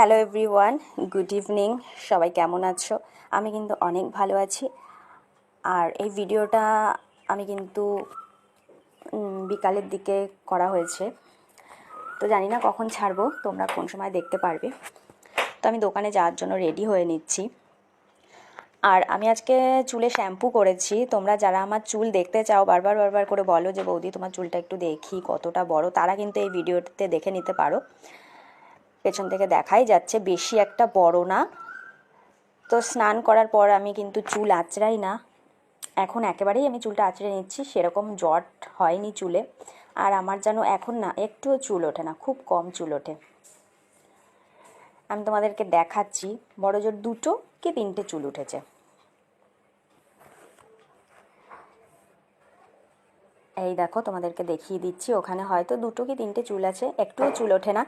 Hello everyone good evening সবাই কেমন আছো? আমি কিন্তু অনেক ভালো আছি। আর এই ভিডিওটা আমি কিন্তু বিকালের দিকে করা হয়েছে। তো জানি না কখন ছাড়বো, তোমরা কোন সময় দেখতে পারবে। তো আমি দোকানে যাওয়ার জন্য রেডি হয়ে নিচ্ছি। আর আমি আজকে চুলে শ্যাম্পু করেছি। তোমরা যারা আমার চুল দেখতে চাও, বারবার বারবার করে বলো যে, বৌদি, তোমার চুলটা একটু দেখি কতটা বড়। তারা কিন্তু এই ভিডিওতে দেখে নিতে পারো। পেছন থেকে দেখাই যাচ্ছে, বেশি একটা বড় না। তো স্নান করার পর আমি কিন্তু চুল আঁচড়াই না। এখন একেবারেই আমি চুলটা আঁচড়ে নিচ্ছি, সেরকম জট হয়নি চুলে। আর আমার যেন এখন না, একটুও চুল ওঠে না, খুব কম চুল ওঠে। আমি তোমাদেরকে দেখাচ্ছি, বড় জোর দুটো কি তিনটে চুল উঠেছে। এই দেখো, তোমাদেরকে দেখিয়ে দিচ্ছি, ওখানে হয়তো দুটো কি তিনটে চুল আছে, একটুও চুল ওঠে না।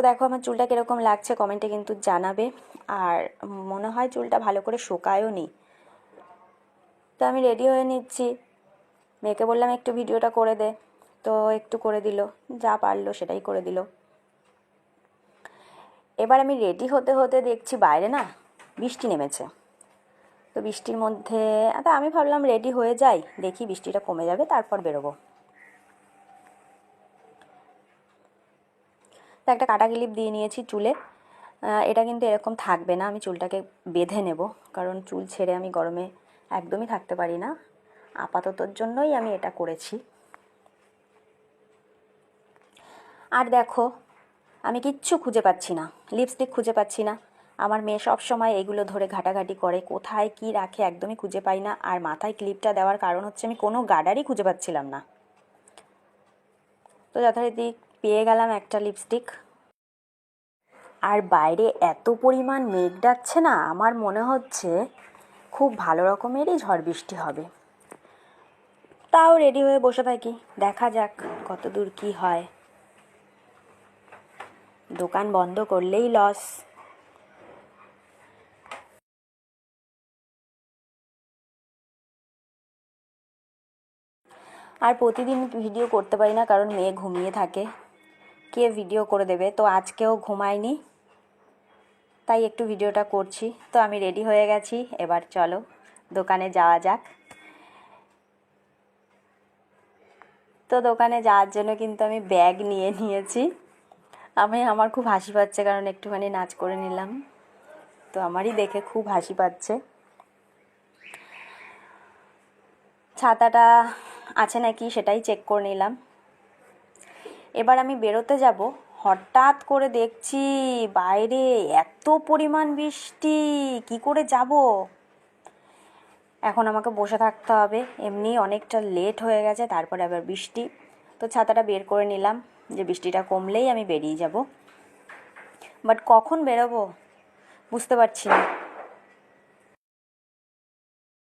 দেখো আমার চুলটা কীরকম লাগছে কমেন্টে কিন্তু জানাবে। আর মনে হয় চুলটা ভালো করে শোকায়ও নি। তো আমি রেডি হয়ে নিচ্ছি। মেয়েকে বললাম, একটু ভিডিওটা করে দে। তো একটু করে দিল। যা পারল সেটাই করে দিল। এবার আমি রেডি হতে হতে দেখছি বাইরে না বৃষ্টি নেমেছে। তো বৃষ্টির মধ্যে, তা আমি ভাবলাম রেডি হয়ে যাই, দেখি বৃষ্টিটা কমে যাবে, তারপর বেরোবো। একটা কাটা ক্লিপ দিয়ে নিয়েছি চুলে। এটা কিন্তু এরকম থাকবে না, আমি চুলটাকে বেঁধে নেব। কারণ চুল ছেড়ে আমি গরমে একদমই থাকতে পারি না। আপাততর জন্যই আমি এটা করেছি। আর দেখো, আমি কিচ্ছু খুঁজে পাচ্ছি না, লিপস্টিক খুঁজে পাচ্ছি না। আমার মেয়ে সব সময় এগুলো ধরে ঘাটাঘাটি করে, কোথায় কি রাখে একদমই খুঁজে পাই না। আর মাথায় ক্লিপটা দেওয়ার কারণ হচ্ছে আমি কোনো গার্ডারই খুঁজে পাচ্ছিলাম না। তো যথারীতি পেয়ে গেলাম একটা লিপস্টিক আর বাইরে এত পরিমাণ মেঘ ডাকছে না, আমার মনে হচ্ছে খুব ভালো রকমেরই ঝড় বৃষ্টি হবে। তাও রেডি হয়ে বসে থাকি, দেখা যাক কত দূর কী হয়। দোকান বন্ধ করলেই লস আর প্রতিদিন ভিডিও করতে পারি না, কারণ মেয়ে ঘুমিয়ে থাকে। কে ভিডিও করে দেবে? তো আজকেও ঘুমায়নি, তাই একটু ভিডিওটা করছি। তো আমি রেডি হয়ে গেছি, এবার চলো দোকানে যাওয়া যাক। তো দোকানে যাওয়ার জন্য কিন্তু আমি ব্যাগ নিয়ে নিয়েছি। আমি, আমার খুব হাসি পাচ্ছে কারণ একটুখানি নাচ করে নিলাম। তো আমারই দেখে খুব হাসি পাচ্ছে। ছাতাটা আছে নাকি সেটাই চেক করে নিলাম। এবার আমি বেরোতে যাব। হঠাৎ করে দেখছি বাইরে এত পরিমাণ বৃষ্টি। কি করে যাব? এখন আমাকে বসে থাকতে হবে। এমনি অনেকটা লেট হয়ে গেছে, তারপরে আবার বৃষ্টি। তো ছাতাটা বের করে নিলাম যে বৃষ্টিটা কমলেই আমি বেরিয়ে যাব। বাট কখন বেরোবো? বুঝতে পারছি না।